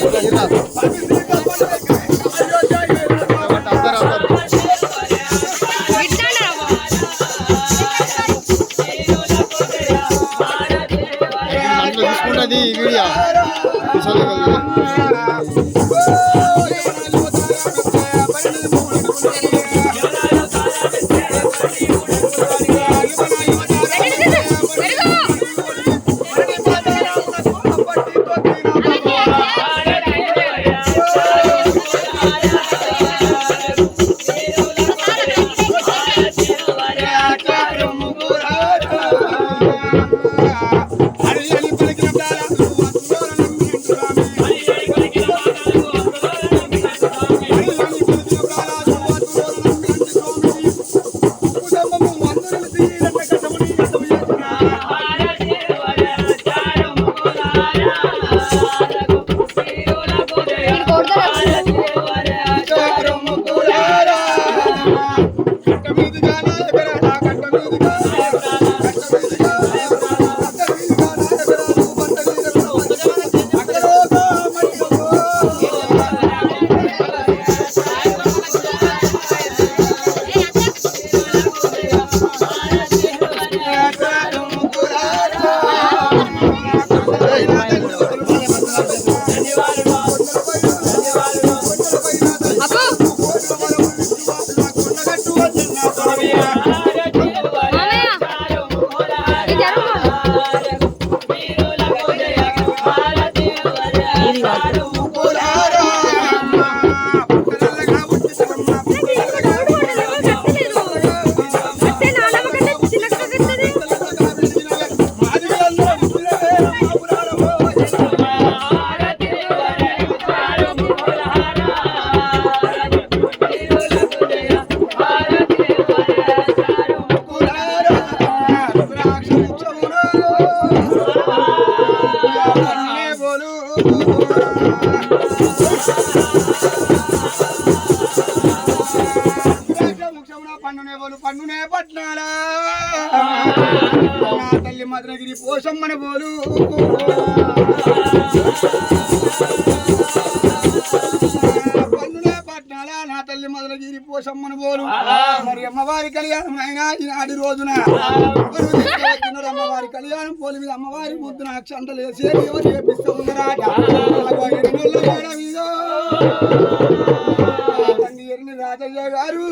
これだけだ。ಅವರ భద్రగిరి తల్లి మధురగిరి పోషమ్మన పోలు నా తల్లి మధురగిరి పోషమ్మను పోలు మరి అమ్మవారి కళ్యాణం అయినా ఈనాటి రోజున. అమ్మవారి కళ్యాణం పోలి మీద అమ్మవారి ముద్దున అక్షంతలు వేసి ఎవరు చేపిస్తూ ఉన్నారాట. అగో రాజయ్య గారు.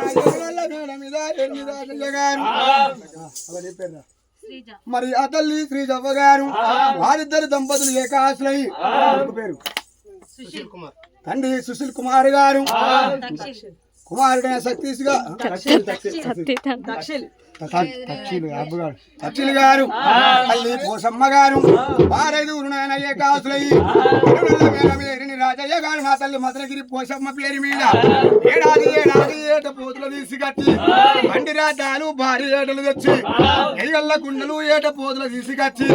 Thank you మేడం ఇదా ఎరిని రాజయ్య గారు అవన్నీ పేర్రా. మరి ఆ తల్లి శ్రీజవ్వ గారు వారిద్దరు దంపతులు ఏకాశ్రయి ఒక పేరు. తండ్రి సుశీల్ కుమార్ గారు కుమారుడైన సతీష్గా సచిల్ గారు. తల్లి పోసమ్మ గారు వారైదుగురు నాయన ఏకాసులయ్యి రాజయ్య గారు మా తల్లి మధురగిరి పోసమ్మ పేరు మీద. ఏడాది ఏడాది ఏట పోతులు తీసుకచ్చి బండి రాజాలు భారీ ఏటలు తెచ్చి ఎయ్యల్ల గుండెలు ఏట పోతులు తీసుకచ్చి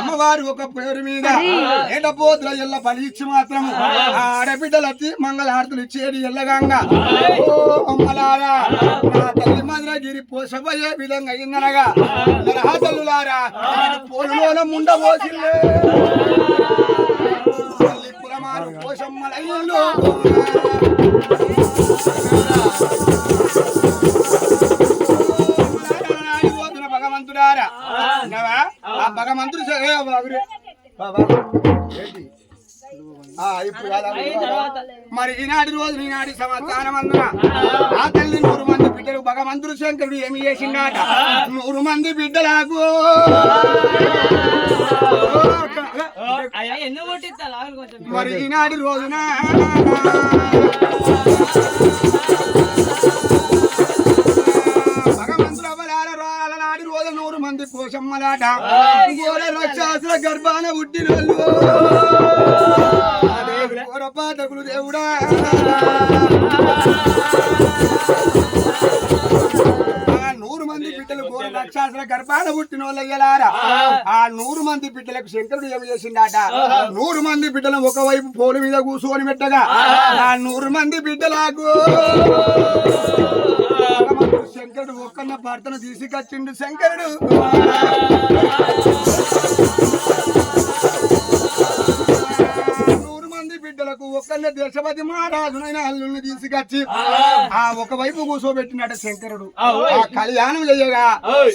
అమ్మవారు ఒక పేరు మీద ఏట పోతుల ఎల్ల బలి ఇచ్చి మాత్రం ఆ ఆడబిడ్డలచ్చి మంగళహారతులు ఇచ్చేది ఎల్లగంగా. ఓ అమ్మలారా తల్లి మధురగిరి పోసబోయే విధంగా అయిందనగా. నరహా తల్లులారా పోలులోన ముండబోసిల్లే. తల్లి మరి ఈనాటి రోజు ఈనాటి సంవత్సరం అందున ఆ తల్లి నూరు మంది బిడ్డలు భగవంతుడు శంకరుడు ఏమి చేసిండాట? నూరు మంది బిడ్డలకు. మరి ఈనాటి రోజున మంది కోసమ్మలాట గోడ రక్షాసుల గర్భాన పుట్టినోళ్ళు పొరపాటకులు దేవుడా? ఆ నూరు మంది బిడ్డలు గోడ రక్షాసుల గర్భాన పుట్టిన వాళ్ళు అయ్యలారా? ఆ. నూరు మంది బిడ్డలకు శంకరుడు ఏమి చేసిండాట? నూరు మంది బిడ్డలు ఒకవైపు పోలు మీద కూర్చొని పెట్టగా ఆ నూరు మంది బిడ్డలకు శంకరుడు ఒక్కన్న భర్తను తీసుకొచ్చిండు శంకరుడు. నూరు మంది బిడ్డలకు ఒక్కన్న దేశపతి మహారాజునైన అల్లుల్ని తీసుకొచ్చి ఆ ఒకవైపు కూర్చోబెట్టినట శంకరుడు. ఆ కళ్యాణం లేయగా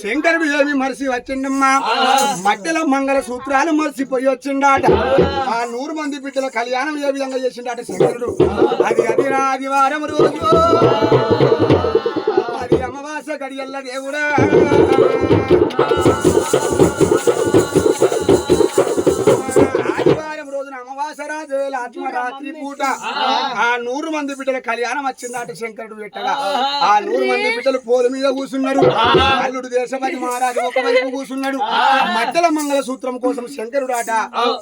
శంకరుడు ఏమి మరిసి వచ్చిండమ్మా? మట్టిలో మంగళ సూత్రాలు మరిసిపోయి వచ్చిండాట. ఆ నూరు మంది బిడ్డల కళ్యాణం ఏ విధంగా చేసిండాట శంకరుడు? అది అది ఆదివారం రోజు. అది గడియల్ల దేవుడా. రోజున అమావాస రాజు ఆత్మరాత్రి పూట ఆ నూరు మంది బిడ్డల కళ్యాణం వచ్చిందట శంకరుడు పెట్టగా. ఆ. నూరు మంది బిడ్డలు పోలు మీద కూర్చున్నారు. అల్లుడు దేశపతి మహారాజు ఒకవైపు కూర్చున్నాడు. మధ్యల మంగళ సూత్రం కోసం శంకరుడు ఆట.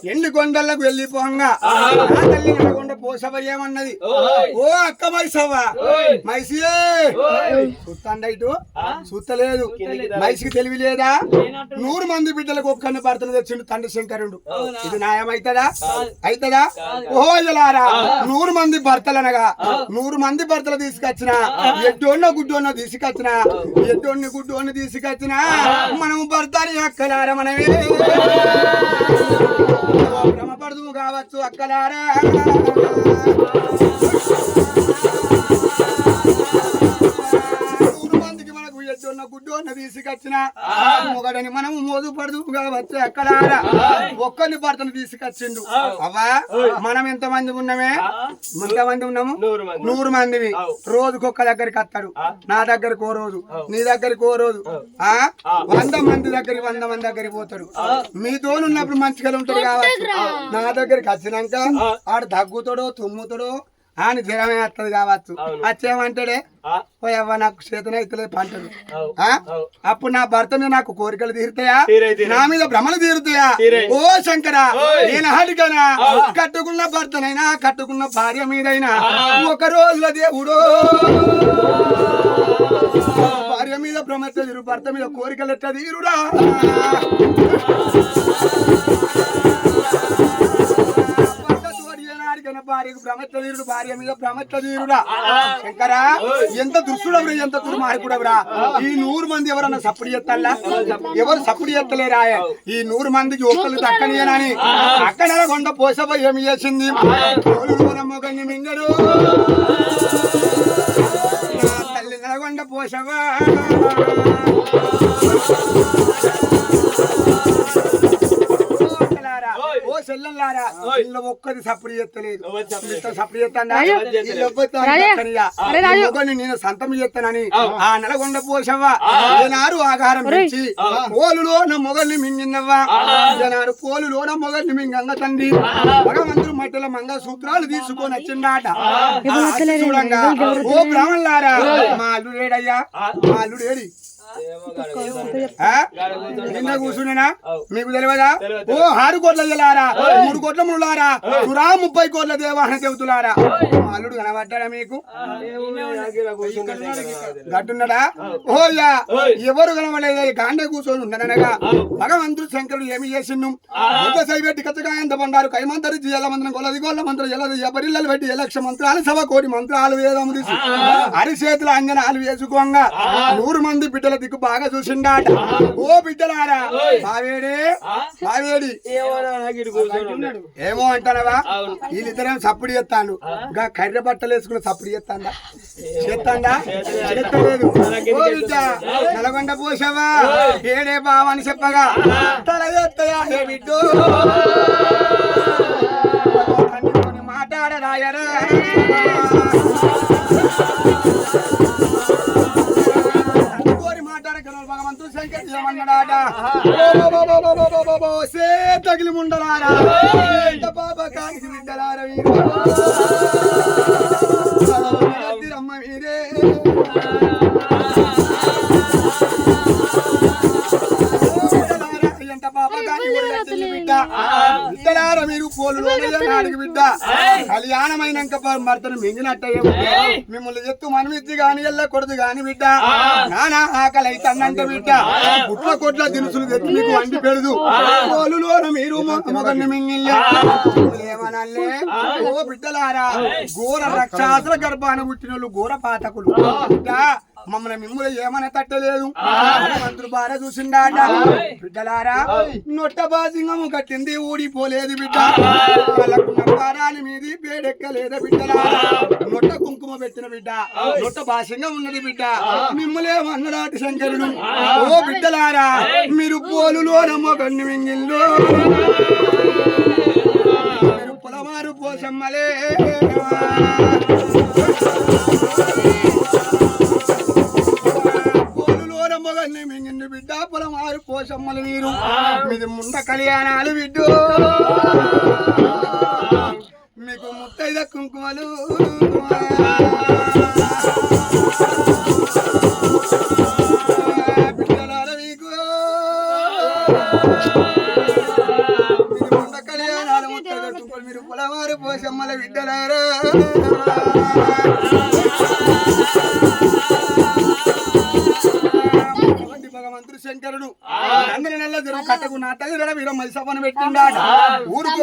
ఎండి కొండలకు వెళ్ళిపోంగా తల్లి పోసవ ఏమన్నది ఓ అక్క మైసవ్వ. మైసియే. చూస్తాండ ఇటు? చూస్తలేదు మైసికి తెలివి లేదా నూరు మంది బిడ్డలకు ఒక్కని భర్తను తెచ్చిండు తండ్రి శంకరుడు. ఇది న్యాయమైతదా? అయితదా ఓయలారా నూరు మంది భర్తలనగా నూరు మంది భర్తలు తీసుకొచ్చిన ఎడ్డోన్న గుడ్డోన్న తీసుకొచ్చిన ఎడ్డోన్ని గుడ్డోన్ని తీసుకొచ్చిన మనం భర్తని అక్కలారా మనమే. భ్రమపడుతూ కావచ్చు అక్కలారా. తీసుకొచ్చిన మొగడని మనము మోదు పడుతూ కావచ్చు అక్కలారా ఒక్కరిని భర్తను తీసుకొచ్చిండు. అవ్వా? మనం ఎంత మంది ఉన్నామే? ఎంత మంది ఉన్నాము? నూరు మందివి. రోజుకి ఒక్క దగ్గరికి వస్తాడు నా దగ్గరికి ఓ రోజు. నీ దగ్గరికి ఓ రోజు. ఆ. వంద మంది దగ్గరికి వంద మంది దగ్గరికి పోతాడు మీతో ఉన్నప్పుడు మంచిగా ఉంటాడు కావచ్చు నా దగ్గరికి వచ్చినాక ఆడు దగ్గుతాడో తుమ్ముతాడో అని జ్వరమే వస్తుంది కావచ్చు. వచ్చేమంటాడే పోయవ్వ నాకు చేతన అవుతలేదు పంటలు? అప్పుడు నా భర్త మీద నాకు కోరికలు తీరుతాయా? నా మీద భ్రమలు తీరుతాయా? ఓ శంకర నేను అడిగనా? కట్టుకున్న భర్తనైనా కట్టుకున్న భార్య మీదైనా ఒక రోజుల దేవుడు. భార్య మీద భ్రమ తీరు భర్త మీద కోరికలు ఎట్లా తీరురా తీరుడు భార్య మీద భ్రమత్వ తీరుడా శంకరా ఎంత దుస్తుడవరా ఎంత దుర్మార్గుడవరా? ఈ నూరు మంది ఎవరన్నా సప్పుడు చేస్తారా ఎవరు సప్పుడు చేస్తలేరా ఈ నూరు మందికి ఒక్కరు దక్కనియనని అక్కడ కొండ పోసబ ఏమి చేసింది? తోలుడు మొగని మింగడు. నా తల్లి నడగొండ పోసవా ఒక్కది సప్పుడు చేస్తలేదు. ఈ మొగని నేను సంతం చేస్తానని ఆ. నలగొండ పోసవ్వా ఏనాడు ఆగారం పెంచి పోలులో నా మొగల్ని మింగినవ్వా పోలులో నా మొగల్ని మింగంగ తండ్రి. భగవంతుడు మట్టల మంగ సూత్రాలు తీసుకొని వచ్చిండాట. అచ్చి చూడంగా. ఓ బ్రాహ్మణులారా మా అల్లుడేడయ్యా మా అల్లుడేడి? నిన్న కూర్చునేనా మీకు తెలియదా? ఓ ఆరు కోట్ల జలారా మూడు కోట్ల ముళ్ళారా సురా ముప్పై కోట్ల దేవాహన దేవతులారా? అల్లుడు కనబడ్డాడా మీకు? గట్టున్నాడా? ఓయ్యా ఎవరు కనబడలేదు? గాండే కూర్చొని ఉండనగా భగవంతుడు శంకరుడు ఏమి చేసిండు? బుద్ధ సైబెట్టి కచ్చకాయంత బండారు కైమంతరి జల మంత్రం కొలది గోళ్ళ మంత్రం ఎలది ఎబరిల్లలు పెట్టి ఏ లక్ష మంత్రాలు సభ కోటి మంత్రాలు వేదము తీసి. అరిచేతుల అంజనాలు వేసుకోంగా నూరు మంది బిడ్డల దిక్కు బాగా చూసిండాట. ఓ బిడ్డలారా బావేడే బావేడి ఏమో అంటానవా? వీళ్ళిద్దరేం సప్పుడు చేస్తాడు గా కర్రె బట్టలు వేసుకుని సప్పుడు చేస్తాడా? చేస్తాడా? చేస్తలేదు. నల్గొండ పోసావా? ఏడే బావని చెప్పగా తల ఎత్తయా హే బిడ్డు! తండ్రితోని మాట్లాడరాయరా. భగవంతుడు శంకర్ తగిలి ముండలారా బిడ్డలారా కళ్యాణమైనాక భర్తను మింగినట్టయ్యే మిమ్మల్ని ఎత్తు మనమిచ్చి గాని ఎల్లకూడదు గాని బిడ్డ. నానా ఆకలి అయితందంటే బిడ్డ. పుట్ల కొట్ల దినుసులు తెచ్చి మీకు వండి పెడదు. మీరు మొగన్ని ఓ బిడ్డలారా ఘోర రక్షాసుల గర్భాన పుట్టిన వాళ్ళు ఘోర పాతకులు. బిడ్డ మమ్మల్ని మిమ్మల్ని ఏమన్నా తట్టలేదు మంత్రులు బాగా చూసిండాట. బిడ్డలారా నొట్ట బాసింగము కట్టింది ఊడిపోలేదు బిడ్డ. వాళ్ళకున్న పారాలి మీది పేడెక్కలేదు బిడ్డలారా. నొట్ట కుంకుమ పెట్టిన బిడ్డ. నొట్ట బాసింగం ఉన్నది బిడ్డ. మిమ్మల్ని శంకరుడు ఓ బిడ్డలారా మీరు పోలులో నమ్మకండి మింగిల్లో. మీరు పొలమారు పోసమ్మలే. మీది కళ్యాణాలు బిడ్డు మీకు ముత్తైద కుంకుమలు. బిడ్డలార మీకు. మీరు ముండ కళ్యాణాలు ముత్తైద కుంకుమలు. మీరు పొలమారు పోసమ్మల బిడ్డలారా. జరుగు కట్టకు నా తల్లి వీరం మది సభను పెట్టిండా ఊరుకు